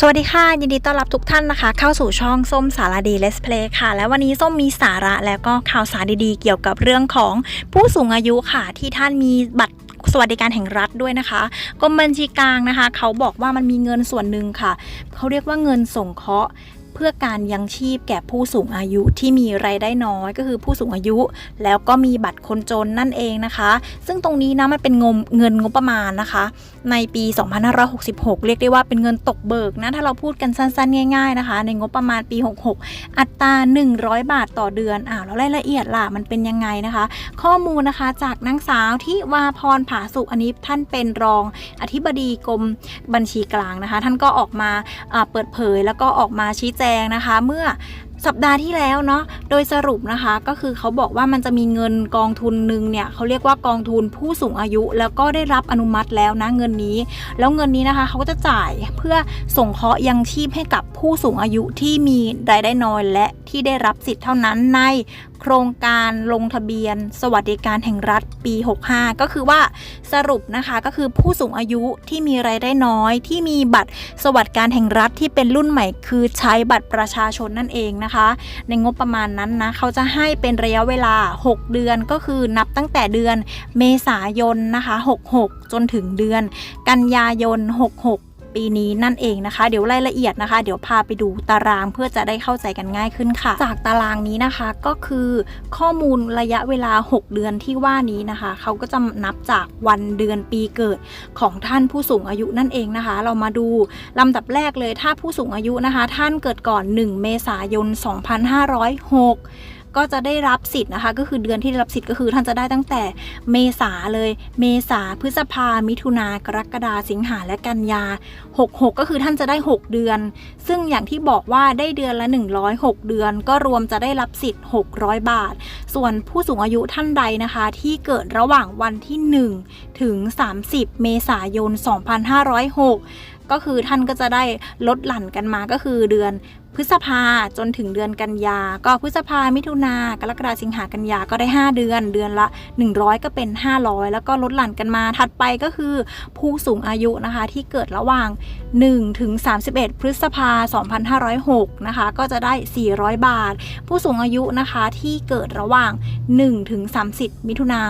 สวัสดีค่ะ ยินดีต้อนรับทุกท่านนะคะ เข้าสู่ช่องส้มสารดีเลสเพลย์ค่ะ และวันนี้ส้มมีสาระแล้วก็ข่าวสารดีๆ เกี่ยวกับเรื่องของผู้สูงอายุค่ะ ที่ท่านมีบัตรสวัสดิการแห่งรัฐด้วยนะคะกรมบัญชีกลางนะคะ เขาบอกว่ามันมีเงินส่วนหนึ่งค่ะ เขาเรียกว่าเงินส่งเคราะห์ พื่อการยังชีพแก่ผู้สูงอายุที่มีไรายได้น้อยก็คือผู้สูงอายุ แล้วก็มีบัตรคนจนนั่นเองนะคะ ซึ่งตรงนี้นะมันเป็นงมเงินงบประมาณนะคะ ในปี 2566 เรียกได้ว่าเป็นเงินตกเบิกนะถ้าเราพูดกันสั้น ๆ ง่ายๆนะคะ ในงบประมาณปี 66 อัตรา 100 บาทต่อเดือนอ้าวแล้วรายละเอียดล่ะมันเป็นยังไงนะคะ ข้อมูลนะคะจากนางสาวที่วาพรผาสุอันนี้ท่านเป็นรองอธิบดีกรมบัญชีกลางนะคะ ท่านก็ออกมาอ่าเปิดเผยแล้วก็ออกมาชี้แจงนะคะ เมื่อสัปดาห์ที่แล้วเนาะ โดยสรุปนะคะก็คือเขาบอกว่ามันจะมีเงินกองทุนหนึ่งเนี่ยเขาเรียกว่ากองทุนผู้สูงอายุ แล้วก็ได้รับอนุมัติแล้วนะเงินนี้ แล้วเงินนี้นะคะเขาก็จะจ่ายเพื่อส่งเคราะห์ยังชีพให้กับผู้สูงอายุที่มีรายได้น้อยและที่ได้รับสิทธิ์เท่านั้นใน โครงการลงทะเบียน สวัสดิการแห่งรัฐปี 65 ก็คือว่าสรุปนะคะก็คือผู้สูงอายุที่มีรายได้น้อยที่มีบัตรสวัสดิการแห่งรัฐที่เป็นรุ่นใหม่ คือใช้บัตรประชาชนนั่นเองนะคะ ในงบประมาณนั้นนะเขาจะให้เป็นระยะเวลา 6 เดือนก็คือนับตั้งแต่เดือนเมษายนนะคะ 66 จนถึงเดือน กันยายน 66 ปีนี้นั่นเองนะคะ เดี๋ยวรายละเอียดนะคะ เดี๋ยวพาไปดูตารางเพื่อจะได้เข้าใจกันง่ายขึ้นค่ะ จากตารางนี้นะคะก็คือข้อมูลระยะเวลา 6 เดือนที่ว่านี้นะคะเขาก็จะนับจากวันเดือนปีเกิดของท่านผู้สูงอายุนั่นเองนะคะ เรามาดูลำดับแรกเลยถ้าผู้สูงอายุนะคะ ท่านเกิดก่อน 1 เมษายน 2506 ก็จะได้รับสิทธิ์นะคะ ก็คือเดือนที่ได้รับสิทธิ์ก็คือท่านจะได้ตั้งแต่เมษาเลย เมษาพฤษภา มิถุนากรกฎาสิงหาและกันยา 66 ก็คือท่านจะได้ 6 เดือน ซึ่งอย่างที่บอกว่าได้เดือนละ 106 เดือน ก็รวมจะได้รับสิทธิ์ 600 บาท ส่วนผู้สูงอายุท่านใดนะคะ ที่เกิดระหว่างวันที่ 1 ถึง 30 เมษายน 2506 ก็คือท่านก็จะได้ลดหลั่นกันมาก็คือเดือนพฤษภาจนถึงเดือนกันยา ก็พฤษภามิถุนากรกฎาสิงหากันยาก็ได้ 5 เดือน เดือนละ 100 ก็เป็น 500 แล้วก็ลดหลั่นกันมา ถัดไปก็คือผู้สูงอายุนะคะที่เกิดระหว่าง 1 ถึง 31 พฤษภา 2506 นะคะ ก็จะได้ 400 บาท ผู้สูงอายุนะคะที่เกิดระหว่าง 1 ถึง 30 มิถุนา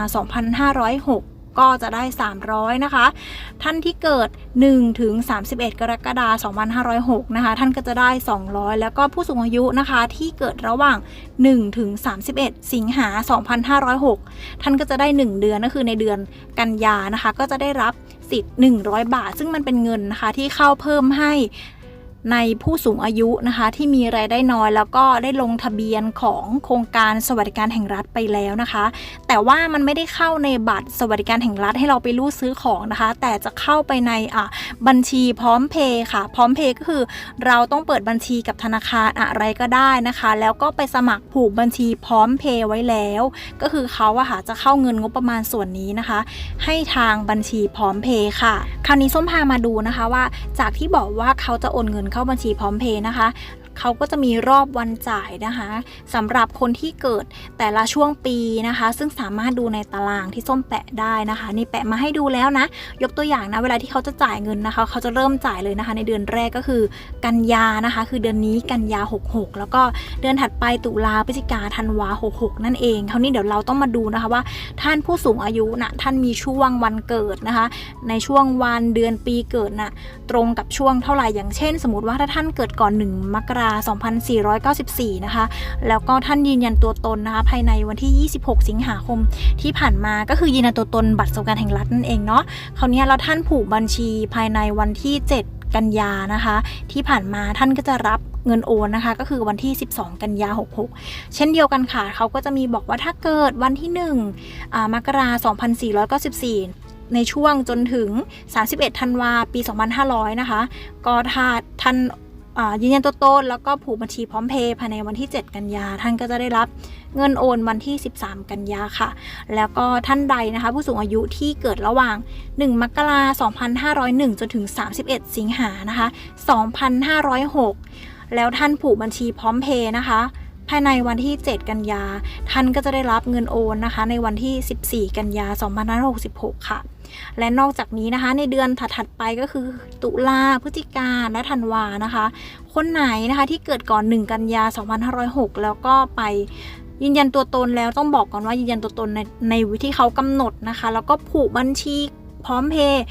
2506 ก็จะได้ 300 นะคะ ท่านที่เกิด 1 ถึง 31 กรกฎาคม2506 นะคะ ท่านก็จะได้ 200 แล้วก็ผู้สูงอายุนะคะที่เกิดระหว่าง 1 ถึง 31 สิงหา 2506 ท่านก็จะได้ 1 เดือนก็คือในเดือนกันยานะคะ ก็จะได้รับสิทธิ์ 100 บาท ซึ่งมันเป็นเงินนะคะที่เข้าเพิ่มให้ ในผู้สูงอายุนะคะ ที่มีรายได้น้อยแล้วก็ได้ลงทะเบียนของโครงการสวัสดิการแห่งรัฐไปแล้วนะคะ แต่ว่ามันไม่ได้เข้าในบัตรสวัสดิการแห่งรัฐให้เราไปรูดซื้อของนะคะ แต่จะเข้าไปในอะบัญชีพร้อมเพย์ค่ะ พร้อมเพย์ก็คือ เราต้องเปิดบัญชีกับธนาคารอะไรก็ได้นะคะ แล้วก็ไปสมัครผูกบัญชีพร้อมเพย์ไว้แล้ว ก็คือเขาอะค่ะจะเข้าเงินงบประมาณส่วนนี้นะคะ ให้ทางบัญชีพร้อมเพย์ค่ะ คราวนี้ส้มพามาดูนะคะว่าจากที่บอกว่าเขาจะโอนเงินเข้าข้อบัญชีพร้อมเพย์นะคะ เขาก็จะมีรอบวันจ่ายนะคะสำหรับคนที่เกิดแต่ละช่วงปีนะคะ ซึ่งสามารถดูในตารางที่ส้มแปะได้นะคะนี่แปะมาให้ดูแล้วนะ ยกตัวอย่างนะเวลาที่เขาจะจ่ายเงินนะคะ เขาจะเริ่มจ่ายเลยนะคะ ในเดือนแรกก็คือ กันยานะคะ คือเดือนนี้กันยา 66 แล้วก็เดือนถัดไปตุลาพฤศจิกาธันวา 66 นั่นเองคราวนี้เดี๋ยวเราต้องมาดูนะคะว่า ท่านผู้สูงอายุนะท่านมีช่วงวันเกิดนะคะ ในช่วงวันเดือนปีเกิดน่ะตรงกับช่วงเท่าไหร่อย่างเช่น สมมติว่าถ้าท่านเกิดก่อน 1 มกราคม2494 นะคะ แล้วก็ท่านยืนยันตัวตนนะคะ ภายในวันที่ 26 สิงหาคมที่ผ่านมาก็คือยืนยันตัวตนบัตรสวัสดิการแห่งรัฐนั่นเองเนาะคราวนี้เราท่านผูกบัญชีภายในวันที่ 7กันยานะคะ ที่ผ่านมาท่านก็จะรับเงินโอนนะคะ ก็คือวันที่ 12 กันยา 66 เช่นเดียวกันค่ะเขาก็จะมีบอกว่าถ้าเกิดวันที่1มกราคม2494ในช่วงจนถึง 31 ธันวา ปี 2500 นะคะ ก็ถ้าท่าน ยืนยันตัวตนแล้วก็ผูกบัญชีพร้อมเพย์ภายในวันที่ 7 กันยา ท่านก็จะได้รับเงินโอนวันที่ 13 กันยาค่ะ แล้วก็ท่านใดนะคะ ผู้สูงอายุที่เกิดระหว่าง 1 มกราคม 2501 จนถึง 31 สิงหานะคะ 2506 แล้วท่านผูกบัญชีพร้อมเพย์นะคะภายในวันที่ 7 กันยา ท่านก็จะได้รับเงินโอนนะคะ ในวันที่ 14 กันยา2566 ค่ะ และนอกจากนี้นะคะ ในเดือนถัดๆไปก็คือ ตุลาพฤศจิกาและธันวานะคะ คนไหนนะคะที่เกิดก่อน 1 กันยา 2506 แล้วก็ไปยืนยันตัวตนแล้วต้องบอกก่อนว่ายืนยันตัวตนในในวิธีเขากำหนดนะคะ แล้วก็ผูกบัญชีพร้อมเพย์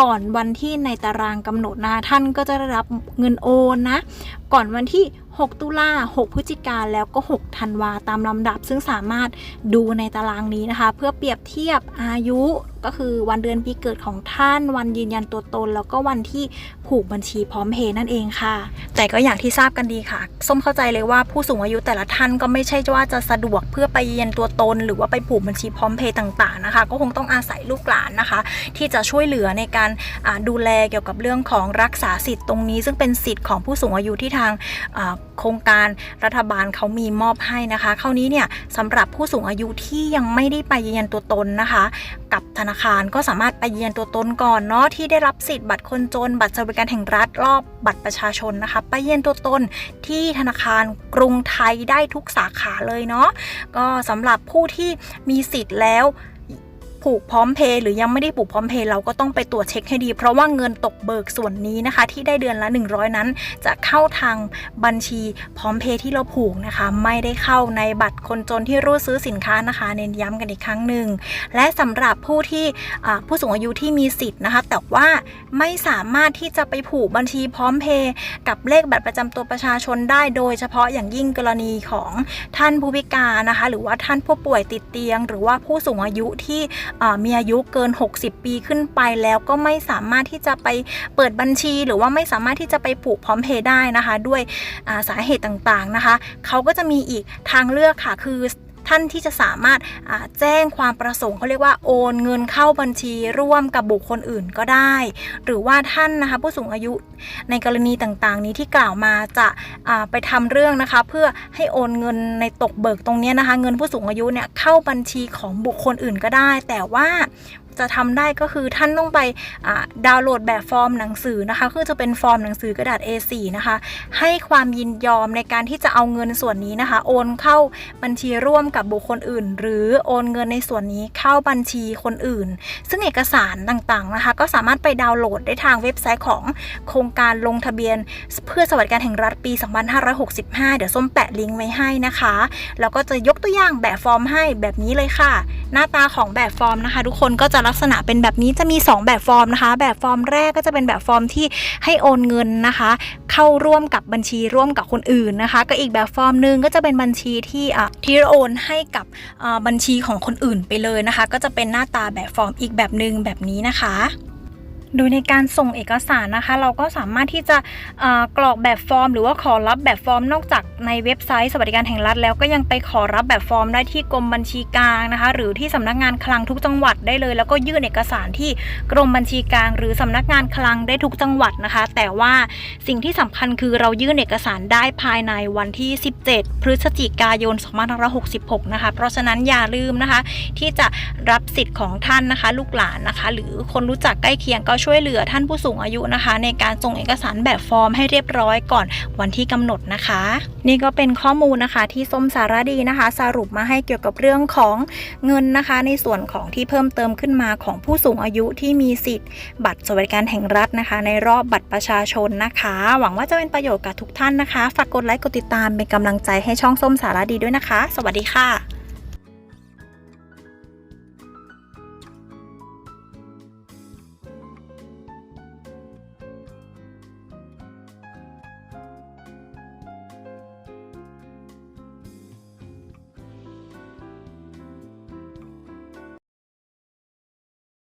ก่อนวันที่ในตารางกำหนดนะคะท่านก็จะได้รับเงินโอนนะ ก่อนวันที่ 6 ตุลา6พฤศจิกาแล้วก็ 6 ธันวาตามลำดับ ซึ่งสามารถดูในตารางนี้นะคะ เพื่อเปรียบเทียบอายุก็คือวันเดือนปีเกิดของท่าน วันยืนยันตัวตน แล้วก็วันที่ผูกบัญชีพร้อมเพย์นั่นเองค่ะ แต่ก็อย่างที่ทราบกันดีค่ะ ส้มเข้าใจเลยว่าผู้สูงอายุแต่ละท่านก็ไม่ใช่ว่าจะสะดวกเพื่อไปยืนยันตัวตน หรือว่าไปผูกบัญชีพร้อมเพย์ต่าง ๆนะคะ ก็คงต้องอาศัยลูกหลานนะคะ ที่จะช่วยเหลือในการอ่าดูแลเกี่ยวกับเรื่องของรักษาสิทธิ์ตรงนี้ ซึ่งเป็นสิทธิ์ของผู้สูงอายุที่ทางโครงการรัฐบาลเขามีมอบให้นะคะ คราวนี้เนี่ยสำหรับผู้สูงอายุที่ยังไม่ได้ไปยืนยันตัวตนนะคะ กับธนาคารก็สามารถไปยืนยันตัวตนก่อนเนาะที่ได้รับสิทธิ์บัตรคนจน บัตรสวัสดิการแห่งรัฐรอบบัตรประชาชนนะคะ ไปยืนยันตัวตนที่ธนาคารกรุงไทยได้ทุกสาขาเลยเนาะก็สำหรับผู้ที่มีสิทธิ์แล้ว ผูกพร้อมเพย์หรือยังไม่ได้ผูกพร้อมเพย์เราก็ต้องไปตรวจเช็คให้ดี เพราะว่าเงินตกเบิกส่วนนี้นะคะ ที่ได้เดือนละ 100 นั้น จะเข้าทางบัญชีพร้อมเพย์ที่เราผูกนะคะ ไม่ได้เข้าในบัตรคนจนที่รูดซื้อสินค้านะคะ เน้นย้ำกันอีกครั้งหนึ่งและสำหรับผู้ที่ผู้สูงอายุที่มีสิทธิ์นะคะ แต่ว่าไม่สามารถที่จะไปผูกบัญชีพร้อมเพย์กับเลขบัตรประจำตัวประชาชนได้ โดยเฉพาะอย่างยิ่งกรณีของท่านผู้พิการนะคะ หรือว่าท่านผู้ป่วยติดเตียง หรือว่าผู้สูงอายุที่มีอายุเกิน 60 ปีขึ้นไปแล้วก็ไม่สามารถที่จะไปเปิดบัญชี หรือว่าไม่สามารถที่จะไปผูกพร้อมเพย์ได้นะคะ ด้วยาสาเหตุต่างๆนะคะ เขาก็จะมีอีกทางเลือกค่ะคือ ท่านที่จะสามารถแจ้งความประสงค์เขาเรียกว่าโอนเงินเข้าบัญชีร่วมกับบุคคลอื่นก็ได้ หรือว่าท่านนะคะผู้สูงอายุในกรณีต่างๆ นี้ที่กล่าวมาจะาไปทำเรื่องนะคะ เพื่อให้โอนเงินในตกเบิกตรงนี้นะคะ เงินผู้สูงอายุเนี่ยเข้าบัญชีของบุคคลอื่นก็ได้ แต่ว่า จะทำได้ก็คือท่านต้องไปดาวน์โหลดแบบฟอร์มหนังสือนะคะคือจะเป็นฟอร์มหนังสือกระดาษ A4 นะคะ ให้ความยินยอมในการที่จะเอาเงินส่วนนี้นะคะ โอนเข้าบัญชีร่วมกับบุคคลอื่น หรือโอนเงินในส่วนนี้เข้าบัญชีคนอื่น ซึ่งเอกสารต่างๆนะคะ ก็สามารถไปดาวน์โหลดได้ทางเว็บไซต์ของโครงการลงทะเบียน เพื่อสวัสดิการแห่งรัฐปี 2565 เดี๋ยวส้มแปะลิงก์ไว้ให้นะคะแล้วก็จะยกตัวอย่างแบบฟอร์มให้แบบนี้เลยค่ะ หน้าตาของแบบฟอร์มนะคะ ทุกคนก็จะลักษณะเป็นแบบนี้จะมี 2 แบบฟอร์มนะคะ แบบฟอร์มแรกก็จะเป็นแบบฟอร์มที่ให้โอนเงินนะคะ เข้าร่วมกับบัญชีร่วมกับคนอื่นนะคะก็อีกแบบฟอร์มหนึ่งก็จะเป็นบัญชีที่อะที่โอนให้กับอ่าบัญชีของคนอื่นไปเลยนะคะ ก็จะเป็นหน้าตาแบบฟอร์มอีกแบบหนึ่งแบบนี้นะคะโดยในการส่งเอกสารนะคะ เราก็สามารถที่จะอ่อกรอกแบบฟอร์ม หรือว่าขอรับแบบฟอร์มนอกจาก ในเว็บไซต์สวัสดิการแห่งรัฐ แล้วก็ยังไปขอรับแบบฟอร์มได้ที่กรมบัญชีกลางนะคะ หรือที่สำนักงานคลังทุกจังหวัดได้เลย แล้วก็ยื่นเอกสารที่กรมบัญชีกลาง หรือสำนักงานคลังได้ทุกจังหวัดนะคะ แต่ว่าสิ่งที่สำคัญคือเรายื่นเอกสารได้ภายในวันที่ 17 พฤศจิกายน2566 นะคะ เพราะฉะนั้นอย่าลืมนะคะ ที่จะรับสิทธิ์ของท่านนะคะ ลูกหลานนะคะ หรือคนรู้จักใกล้เคียงก็ช่วยเหลือท่านผู้สูงอายุนะคะ ในการส่งเอกสารแบบฟอร์มให้เรียบร้อยก่อนวันที่กำหนดนะคะนี่ก็เป็นข้อมูลนะคะที่ส้มสารดีนะคะ สรุปมาให้เกี่ยวกับเรื่องของเงินนะคะ ในส่วนของที่เพิ่มเติมขึ้นมาของผู้สูงอายุที่มีสิทธิ์ บัตรสวัสดิการแห่งรัฐนะคะ ในรอบบัตรประชาชนนะคะ หวังว่าจะเป็นประโยชน์กับทุกท่านนะคะ ฝากกดไลค์กดติดตามเป็นกำลังใจให้ช่องส้มสารดีด้วยนะคะ สวัสดีค่ะ